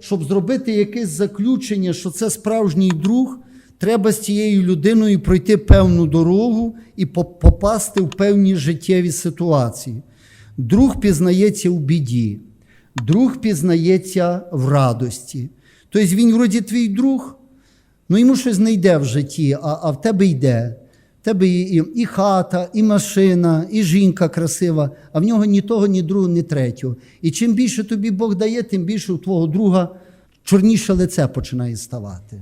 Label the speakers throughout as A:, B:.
A: Щоб зробити якесь заключення, що це справжній друг, треба з цією людиною пройти певну дорогу і попасти в певні життєві ситуації. Друг пізнається у біді, друг пізнається в радості. Тобто він вроді твій друг, ну йому щось не йде в житті, а, а в тебе йде. Тебе і, і, хата, і машина, і жінка красива, а в нього ні того, ні другого, ні третього. І чим більше тобі Бог дає, тим більше у твого друга чорніше лице починає ставати.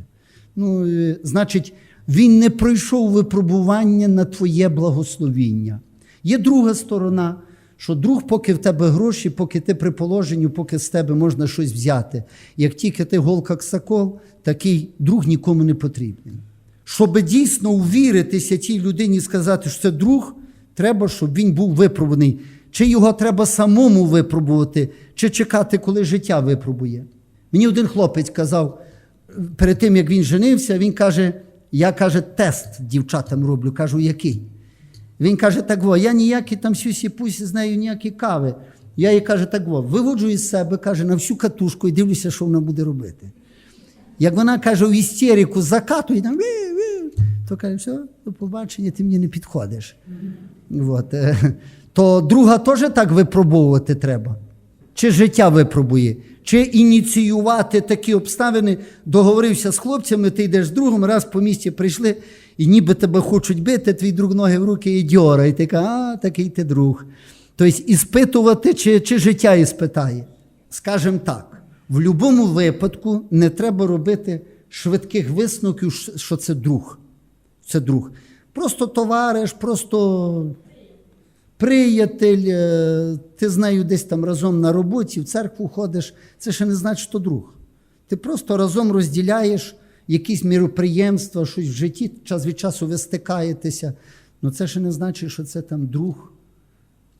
A: Ну, е, значить, він не пройшов випробування на твоє благословіння. Є друга сторона, що друг, поки в тебе гроші, поки ти при положенні, поки з тебе можна щось взяти. Як тільки ти голка ксакол, такий друг нікому не потрібний. Щоб дійсно увіритися тій людині і сказати, що це друг, треба, щоб він був випробуваний. Чи його треба самому випробувати, чи чекати, коли життя випробує. Мені один хлопець казав, перед тим як він женився, він каже: я каже, тест дівчатам роблю. Кажу, який? Він каже, так во, я ніякі там сюсі пусі з нею ніякі кави. Я їй каже, так во, виводжу із себе, каже, на всю катушку і дивлюся, що вона буде робити. Як вона каже, в істерику закатує, там, «Ви, ви», то каже, все, до побачення, ти мені не підходиш. От. е, То друга теж так випробовувати треба. Чи життя випробує, чи ініціювати такі обставини, договорився з хлопцями, ти йдеш з другом, раз по місті прийшли, і ніби тебе хочуть бити, твій друг ноги в руки і дьора, і ти кажеш, а, такий ти друг. Тобто, іспитувати, чи, чи життя іспитає. Скажемо так, в будь-якому випадку не треба робити швидких висновків, що це друг. Це друг. Просто товариш, просто приятель, е, ти з нею десь там разом на роботі, в церкву ходиш, це ще не значить, що друг. Ти просто разом розділяєш якісь міроприємства, щось в житті, час від часу ви стикаєтеся. Ну це ще не значить, що це там друг,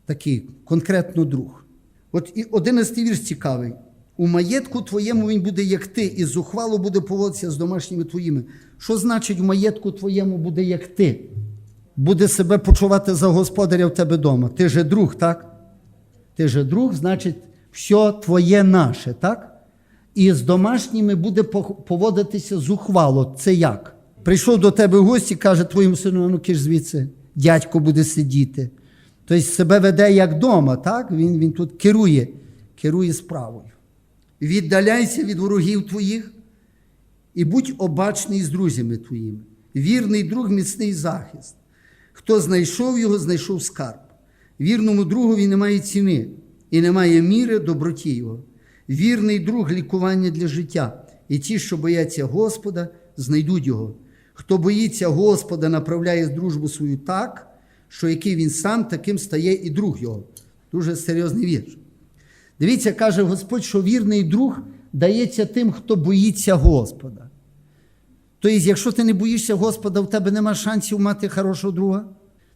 A: такий, конкретно друг. От і одинадцятий вірш цікавий. У маєтку твоєму він буде, як ти, і зухвало буде поводитися з домашніми твоїми. Що значить в маєтку твоєму буде, як ти? Буде себе почувати за господаря в тебе вдома. Ти же друг, так? Ти же друг, значить, все твоє наше, так? І з домашніми буде поводитися зухвало. Це як? Прийшов до тебе в гості, каже твоєму сину, ну киш звідси, дядько буде сидіти. Тобто себе веде як вдома, так? Він, він тут керує, керує справою. Віддаляйся від ворогів твоїх і будь обачний з друзями твоїми. Вірний друг, міцний захист. Хто знайшов його, знайшов скарб. Вірному другові немає ціни і немає міри доброті його. Вірний друг лікування для життя, і ті, що бояться Господа, знайдуть його. Хто боїться Господа, направляє дружбу свою так, що який він сам, таким стає і друг його. Дуже серйозний вірш. Дивіться, каже Господь, що вірний друг дається тим, хто боїться Господа. Тобто, якщо ти не боїшся Господа, у тебе нема шансів мати хорошого друга.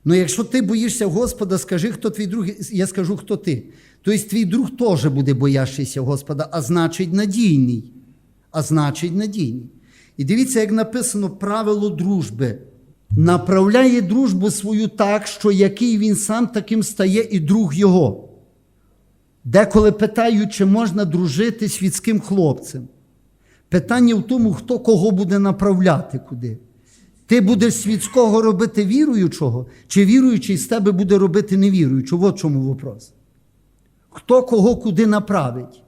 A: Ну якщо ти боїшся Господа, скажи, хто твій друг, я скажу, хто ти. Тобто твій друг теж буде боящийся Господа, а значить надійний. А значить надійний. І дивіться, як написано правило дружби. Направляє дружбу свою так, що який він сам таким стає і друг його. Деколи питають, чи можна дружити світським хлопцем. Питання в тому, хто кого буде направляти куди. Ти будеш світського робити віруючого, чи віруючий з тебе буде робити невіруючого? От чому вопрос. Хто кого куди направить?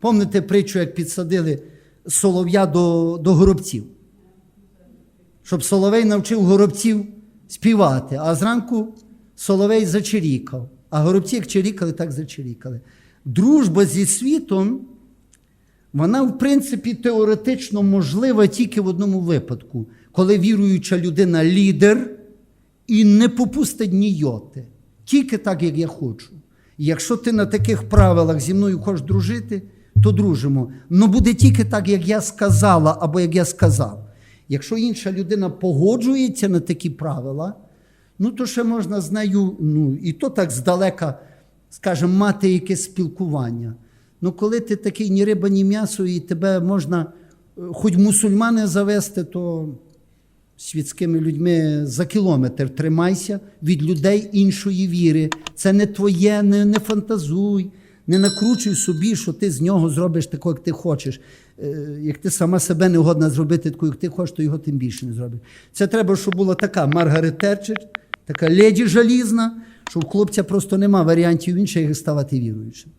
A: Помните притчу, як підсадили солов'я до, до горобців? Щоб соловей навчив горобців співати, а зранку соловей зачирікав. А горобці як чирікали, так зачирікали. Дружба зі світом, вона, в принципі, теоретично можлива тільки в одному випадку, коли віруюча людина лідер і не попустить ні йоти. Тільки так, як я хочу. Якщо ти на таких правилах зі мною хочеш дружити, то дружимо. Ну буде тільки так, як я сказала, або як я сказав. Якщо інша людина погоджується на такі правила, ну то ще можна з нею, ну і то так здалека, скажімо, мати якесь спілкування. Ну, коли ти такий ні риба, ні м'ясо, і тебе можна е, хоч мусульмани завести, то світськими людьми за кілометр тримайся від людей іншої віри. Це не твоє, не, не фантазуй. Не накручуй собі, що ти з нього зробиш тако, як ти хочеш. Е, як ти сама себе не годна зробити таку, як ти хочеш, то його тим більше не зробиш. Це треба, щоб була така Маргарет Терчер, така леді жалізна, що у хлопця просто нема варіантів інших, як ставати віруючим.